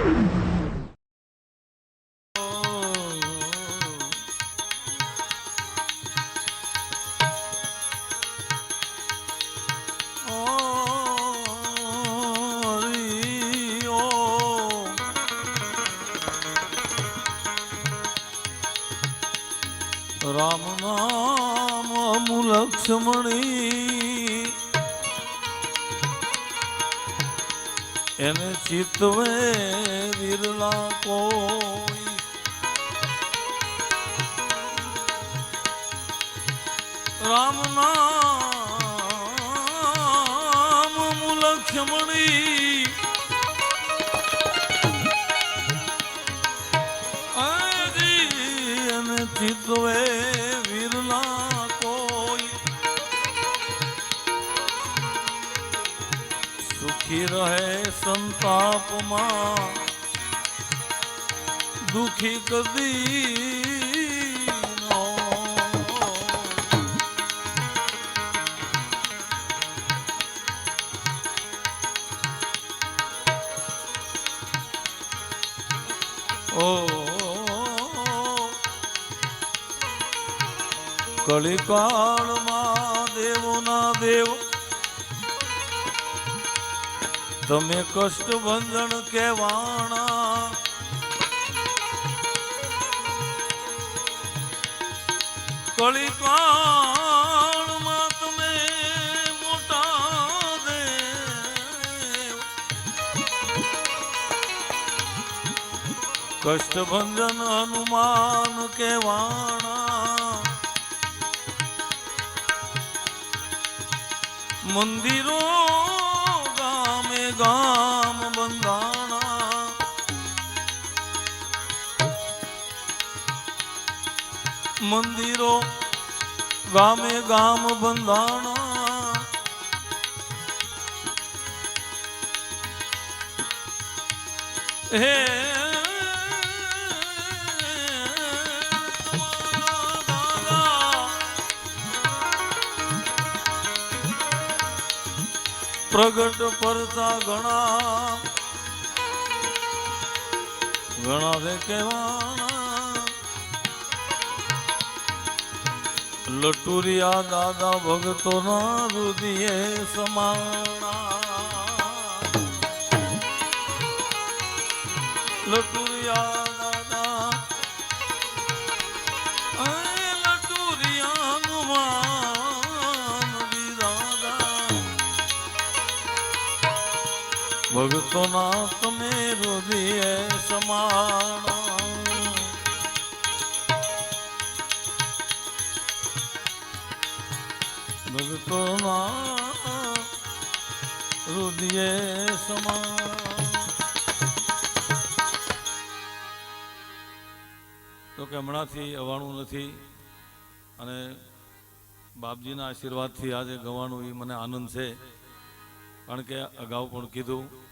રામ નામ અમુ લક્ષ્મણી. એને ચિતવે રામ નામ લક્ષ્મણી. ચિતવે વિરલા કોઈ. સુખી રહે સંતાપમાં દુખી કદી કલિકાળમાં દેવોના દેવ તમે કષ્ટ ભંજન કેવાણા કલિકાળમાં તમે મોટા દેવ. કષ્ટભંજન હનુમાન કેવાણા મંદિરો ગામે ગામ બંધાણા. મંદિરો ગામે ગામ બંધાણા. હે પ્રગટ પરતા ઘણા. ઘણા રે કહેવાના. લટુરિયા દાદા ભગતોના રુદિયે સમાણા. લટુરિયા ભગતોના તમે હૃદય સમાણા. ભગતોના હૃદય સમા તો કે હમણાંથી અવાણું નથી અને બાપજીના આશીર્વાદથી આજે ગવાનું એ મને આનંદ છે. કારણ કે અગાઉ પણ કીધું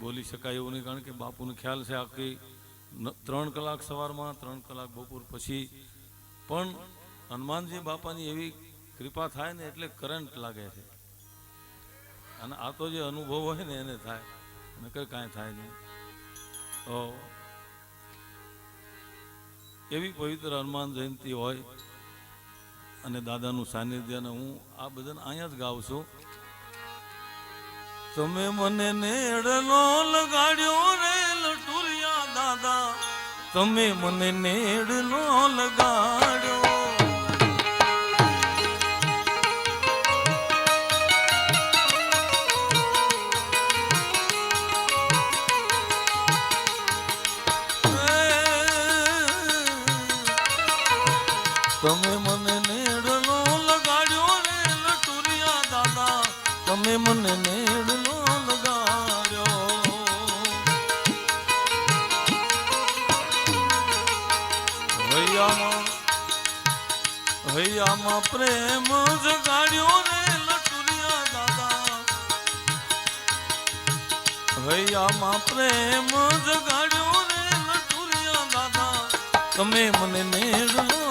બોલી શકાય એવું નહીં, કારણ કે બાપુને ખ્યાલ છે આખી ત્રણ કલાક સવારમાં, ત્રણ કલાક બપોર પછી. પણ હનુમાનજી બાપાની એવી કૃપા થાય ને એટલે કરંટ લાગે છે. અને આ તો જે અનુભવ હોય ને એને થાય નકર કાંઈ થાય નહીં. તો એવી પવિત્ર હનુમાન જયંતિ હોય અને દાદાનું સાનિધ્ય અને હું આ બધાને અહીંયા જ ગાઉં છું. તમે મને નેડલો લગાડ્યો રે લટુરિયા દાદા. તમે મને નેડલો લગાડ્યો. તમે મને નેડલો લગાડ્યો રે લટુરિયા દાદા. તમે મને હૈયામાં પ્રેમ જગાડ્યો રે લટુરિયા દાદા. હૈયામાં પ્રેમ જગાડ્યો રે લટુરિયા દાદા. તમે મને નેડલો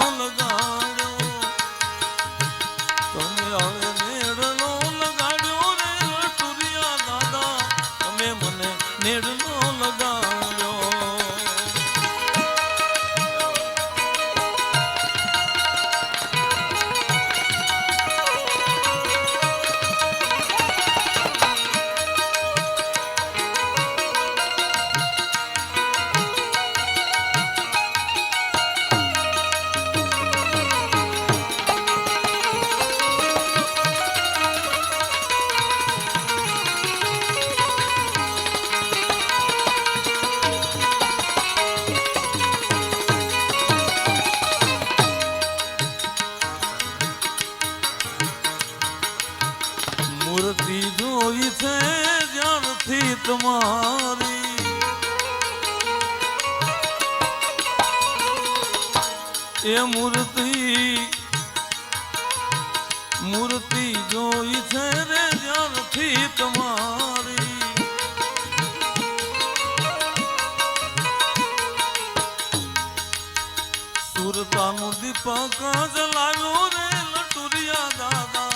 સુરતાનું દીપક જલાવ્યો રે લટુરિયા દાદા.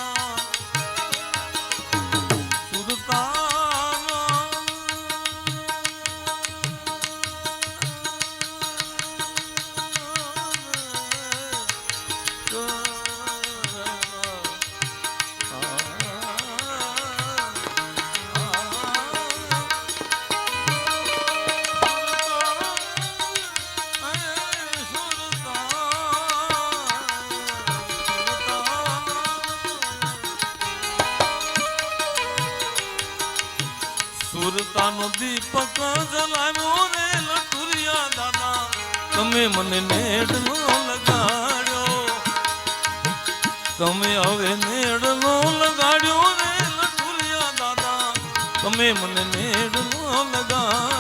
સુરતાનો દીપક જલાવ્યો રે લટુરિયા દાદા. તમે મને નેડનો લગાડ્યો. તમે હવે નેડનો લગાડ્યો રે લટુરિયા દાદા. તમે મને નેડલો લગાડ્યો.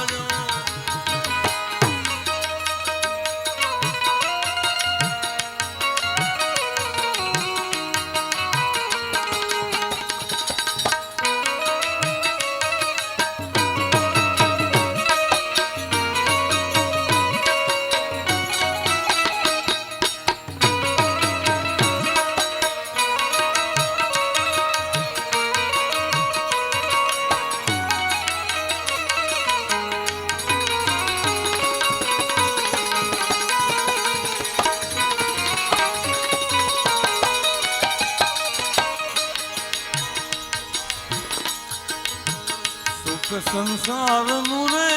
સુખ સંસારનું રે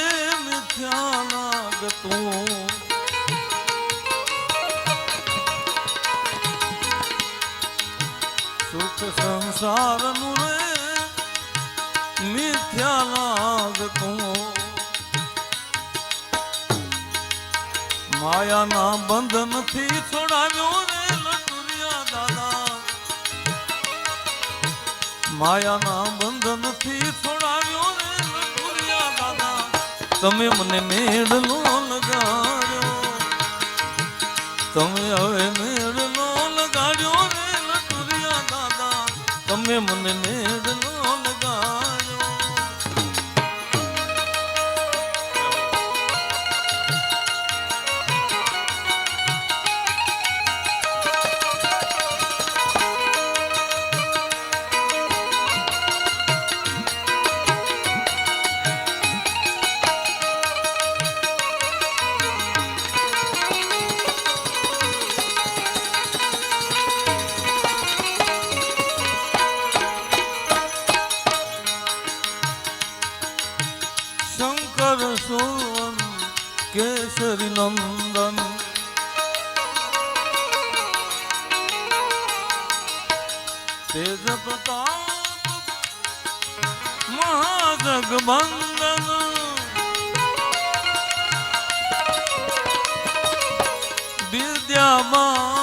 મિથ્યા લાગતું. સુખ સંસારનું રે મિથ્યા લાગતું. માયાના બંધનથી છોડાવ્યો રે લટુરિયા દાદા. માયાના બંધનથી દાદા તમે મને મેળલો લગાડ્યો. તમે હવે મેળલો લગાડ્યો રે લટુરિયા દાદા. તમે મને મેળલો નંદન તેજ પ્રતાપ મહાજગબંદન વિદ્યામાન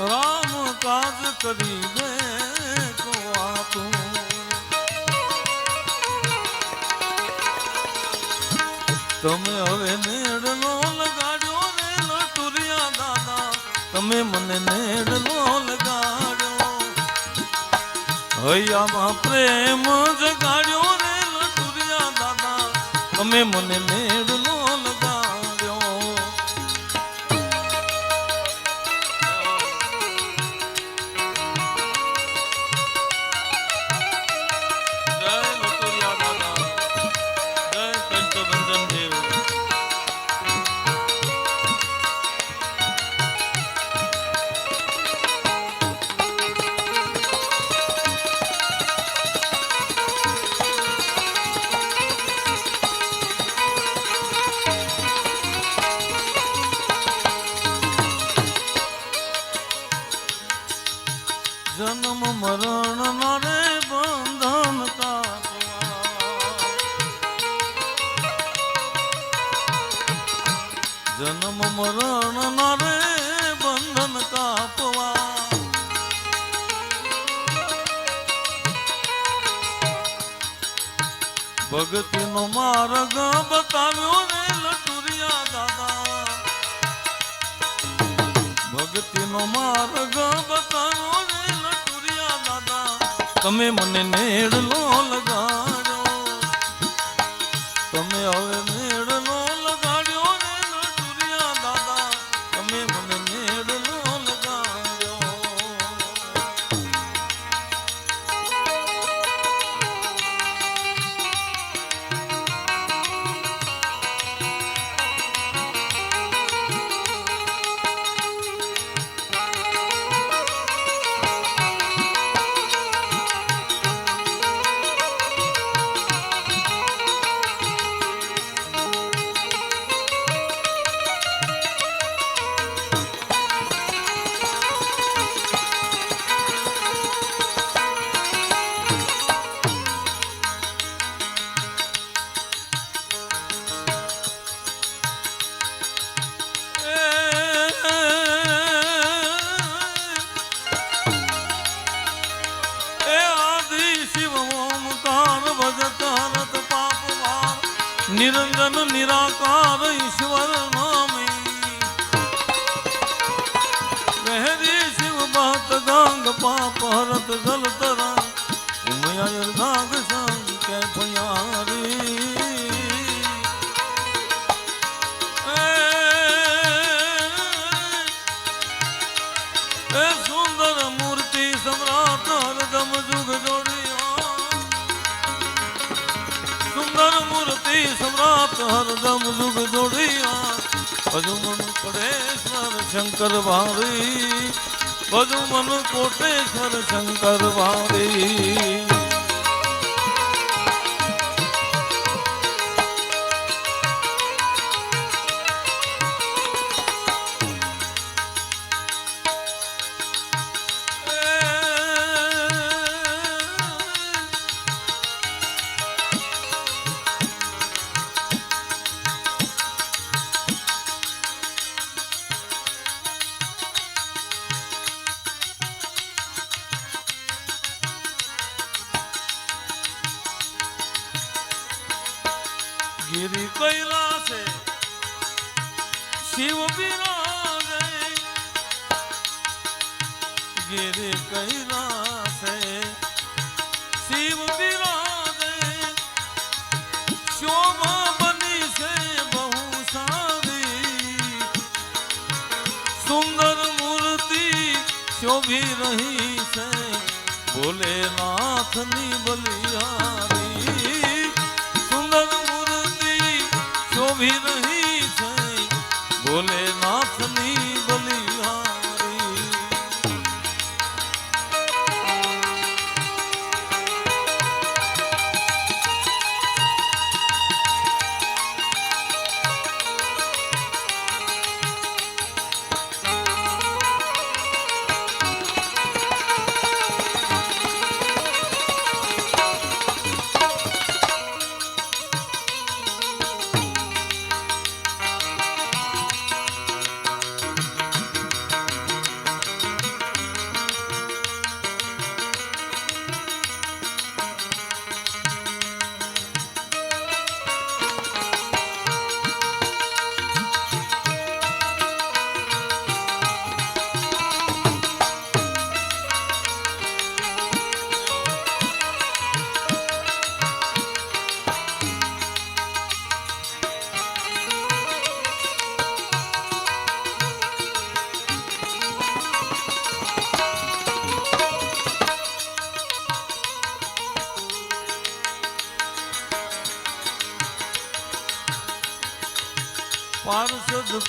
રામ કાજ કરી દે કો તમે હવે નેડલો લગાડ્યો રે લટુરિયા દાદા તમે મને નેડલો લગાડ્યો હૈયામાં પ્રેમ જગાડ્યો તમે મને મેળનો ભગતીનો માર્ગ બતાવ્યો ને લટુરિયા દાદા. ભક્તિનો માર્ગ બતાવો ને લટુરિયા દાદા. તમે મને મેળલો લગાડો તમે હવે મેળલો નિરંજન નિરાકાર ઈશ્વર નામી વહેરી શિવ બાત ગાંગ પાપ હરત જલ તરાય ઉમયાયર ગાંગ સંગ કે ભયારી એ સુંદર મૂર્તિ સમ્રાટ હરદમ જુગ જોડિયા સમ્રાટ હરદમ દુઃખ જોડિયા. બધું મન કોટેશ્વર શંકર ભારી બધું મન કોટેશ્વર શંકર ભારી શોભી રહી છે ભોલેનાથની બલિહારી સુંદર મૂર્તિ શોભી રહી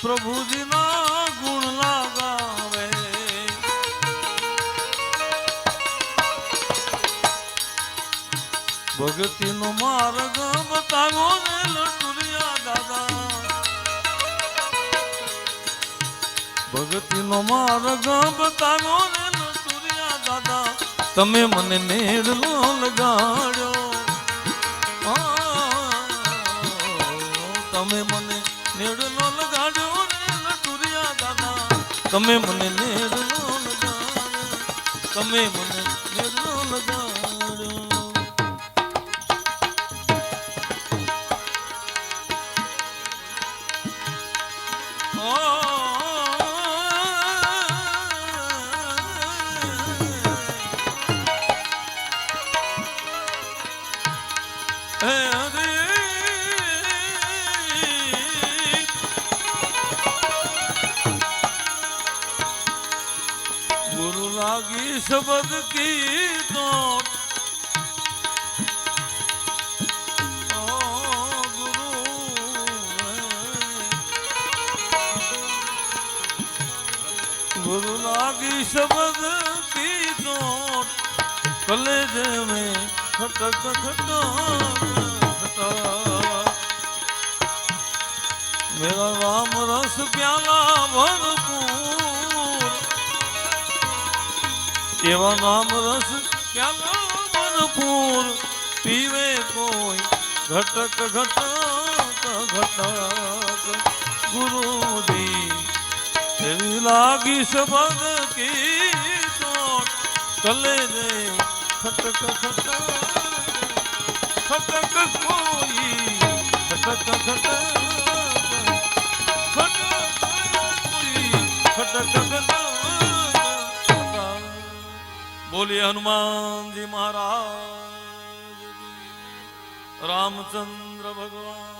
પ્રભુજીના ગુણ લાગાવે. ભગતીનો માર્ગ બતાવો ને લટુરિયા દાદા. ભગતીનો માર્ગ બતાવો ને લટુરિયા દાદા. તમે મને નેડલો લગાડ્યો તમે મને નેડલો લગાડ્યો તમે મને નેડલો લગાડ્યો શબ્દ કીધો ગુરુ લાગી શબ્દ કીધો કલેજ મેં ખટક ખટક મેરા રામ રસ પ્યાલા ભરપૂર એવા નામ રસ પ્યાલા ભરપૂર પીવે કોઈ. ઘટક ઘટક ઘટક ગુરુજી એવી લાગી સબદ કી ચોટ કલે રે. ખટક ખટક ખટક કોઈ ખટક ખટક બોલીએ હનુમાનજી મહારાજ. રામચંદ્ર ભગવાન